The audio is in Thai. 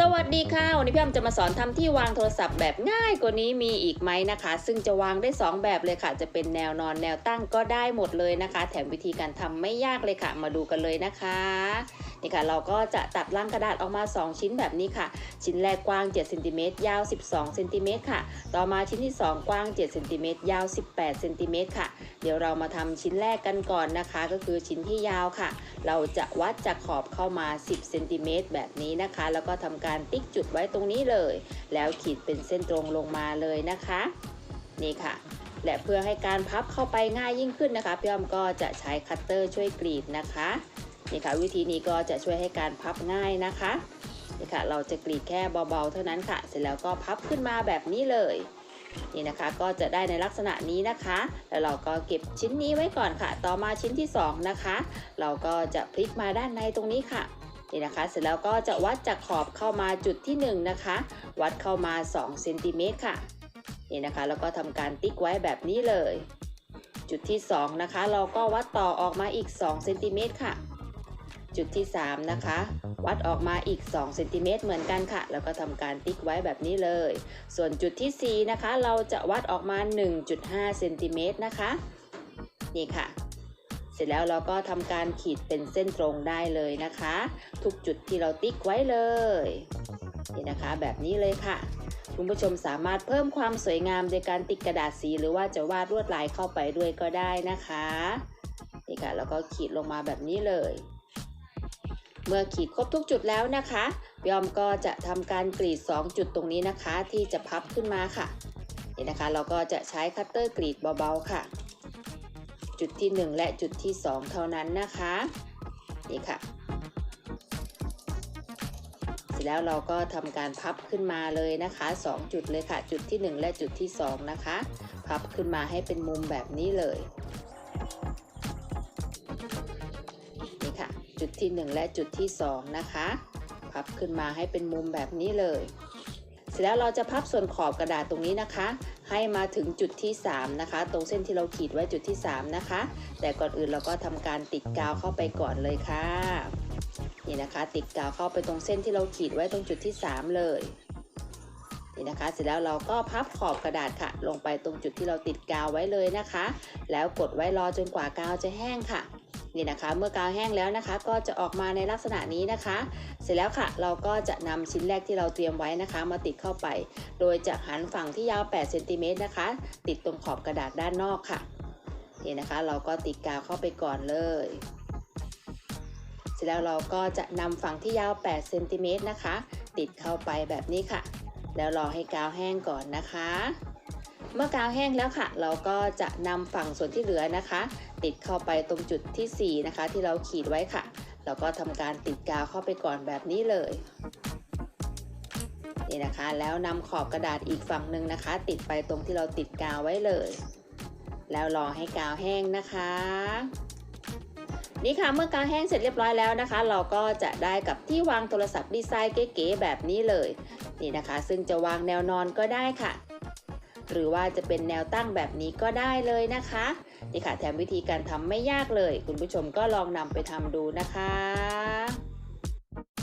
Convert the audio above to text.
สวัสดีค่ะ วันนี้พี่อ้ำจะมาสอนทำที่วางโทรศัพท์แบบง่ายกว่านี้มีอีกไหมนะคะ ซึ่งจะวางได้ 2 แบบเลยค่ะ จะเป็นแนวนอนแนวตั้งก็ได้หมดเลยนะคะ แถมวิธีการทำไม่ยากเลยค่ะ มาดูกันเลยนะคะ นี่ค่ะเราก็จะตัดล่างกระดาษออกมา 2 ชิ้นแบบนี้ค่ะ ชิ้นแรกกว้าง7เซนติเมตรยาว 12เซนติเมตรค่ะ ต่อมาชิ้นที่ 2 กว้าง7เซนติเมตรยาว 18เซนติเมตรค่ะ เดี๋ยวเรามาทำชิ้นแรกกันก่อนนะคะ ก็คือชิ้นที่ยาวค่ะ เราจะวัดจากขอบเข้ามา 10เซนติเมตรแบบนี้นะคะ แล้วก็ทำการติ๊กจุดไว้ตรงนี้เลย แล้วขีดเป็นเส้นตรงลงมาเลยนะคะ นี่ค่ะและเพื่อให้การพับเข้าไปง่ายยิ่งขึ้นนะคะพี่อ้อมก็จะใช้คัตเตอร์ช่วยกรีดนะคะ นี่ค่ะวิธีนี้ก็จะช่วยให้การพับง่ายนะคะนี่ค่ะเราจะกรีดแค่เบาๆเท่านั้นค่ะ เสร็จแล้วก็พับขึ้นมาแบบนี้เลยนี่นะคะก็จะได้ในลักษณะนี้นะคะ แล้วเราก็เก็บชิ้นนี้ไว้ก่อนค่ะ ต่อมาชิ้นที่สองนะคะ เราก็จะพลิกมาด้านในตรงนี้ค่ะนี่นะคะเสร็จแล้วก็จะวัดจากขอบเข้ามาจุดที่ 1นงนะคะ วัดเข้ามา2เซนติเมตรค่ะนี่นะคะแล้วก็ทำการติ๊กไว้แบบนี้เลย จุดที่ 2 นะคะ เราก็วัดต่อออกมาอีก2เซนติเมตรค่ะ จุดที่ 3 นะคะ วัดออกมาอีก2เซนติเมตรเหมือนกันค่ะ แล้วก็ทำการติ๊กไว้แบบนี้เลย ส่วนจุดที่ 4 นะคะ เราจะวัดออกมา 1.5เซนติเมตรนะคะ นี่ค่ะ เสร็จแล้วเราก็ทำการขีดเป็นเส้นตรงได้เลยนะคะ ทุกจุดที่เราติ๊กไว้เลย นี่นะคะแบบนี้เลยค่ะคุณผู้ชมสามารถเพิ่มความสวยงามโดยการติดกระดาษสี หรือว่าจะวาดลวดลายเข้าไปด้วยก็ได้นะคะนี่ค่ะแล้วก็ขีดลงมาแบบนี้เลย เมื่อขีดครบทุกจุดแล้วนะคะพี่ออมก็จะทำการกรีด 2 จุดตรงนี้นะคะ ที่จะพับขึ้นมาค่ะนี่นะคะ เราก็จะใช้คัตเตอร์กรีดเบาๆค่ะ จุดที่ 1 และจุดที่ 2 เท่านั้นนะคะนี่ค่ะ เสร็จแล้วเราก็ทำการพับขึ้นมาเลยนะคะ 2 จุดเลยค่ะ จุดที่ 1 และจุดที่ 2 นะคะ พับขึ้นมาให้เป็นมุมแบบนี้เลย จุดที่ 1 และจุดที่ 2 นะคะ พับขึ้นมาให้เป็นมุมแบบนี้เลย เสร็จแล้วเราจะพับส่วนขอบกระดาษตรงนี้นะคะ ให้มาถึงจุดที่ 3 นะคะ ตรงเส้นที่เราขีดไว้จุดที่ 3 นะคะ แต่ก่อนอื่นเราก็ทำการติดกาวเข้าไปก่อนเลยค่ะ นี่นะคะติดกาวเข้าไปตรงเส้นที่เราขีดไว้ตรงจุดที่ 3 เลยนี่นะคะ เสร็จแล้วเราก็พับขอบกระดาษค่ะ ลงไปตรงจุดที่เราติดกาวไว้เลยนะคะ แล้วกดไว้รอจนกว่ากาวจะแห้งค่ะ นี่นะคะ เมื่อกาวแห้งแล้วนะคะ ก็จะออกมาในลักษณะนี้นะคะ เสร็จแล้วค่ะ เราก็จะนำชิ้นแรกที่เราเตรียมไว้นะคะ มาติดเข้าไป โดยจะหันฝั่งที่ยาว8เซนติเมตรนะคะ ติดตรงขอบกระดาษด้านนอกค่ะนี่นะคะ เราก็ติดกาวเข้าไปก่อนเลย เสร็จแล้วเราก็จะนำฝั่งที่ยาว8เซนติเมตรนะคะ ติดเข้าไปแบบนี้ค่ะ แล้วรอให้กาวแห้งก่อนนะคะ เมื่อกาวแห้งแล้วค่ะ เราก็จะนำฝั่งส่วนที่เหลือนะคะ ติดเข้าไปตรงจุดที่ 4 นะคะ ที่เราขีดไว้ค่ะเราก็ทำการติดกาวเข้าไปก่อนแบบนี้เลย นี่นะคะ แล้วนำขอบกระดาษอีกฝั่งหนึ่งนะคะ ติดไปตรงที่เราติดกาวไว้เลย แล้วรอให้กาวแห้งนะคะนี่ค่ะเมื่อกาวแห้งเสร็จเรียบร้อยแล้วนะคะ เราก็จะได้กับที่วางโทรศัพท์ดีไซน์เก๋ๆแบบนี้เลย นี่นะคะ ซึ่งจะวางแนวนอนก็ได้ค่ะ หรือว่าจะเป็นแนวตั้งแบบนี้ก็ได้เลยนะคะนี่ค่ะแถมวิธีการทำไม่ยากเลย คุณผู้ชมก็ลองนำไปทำดูนะคะ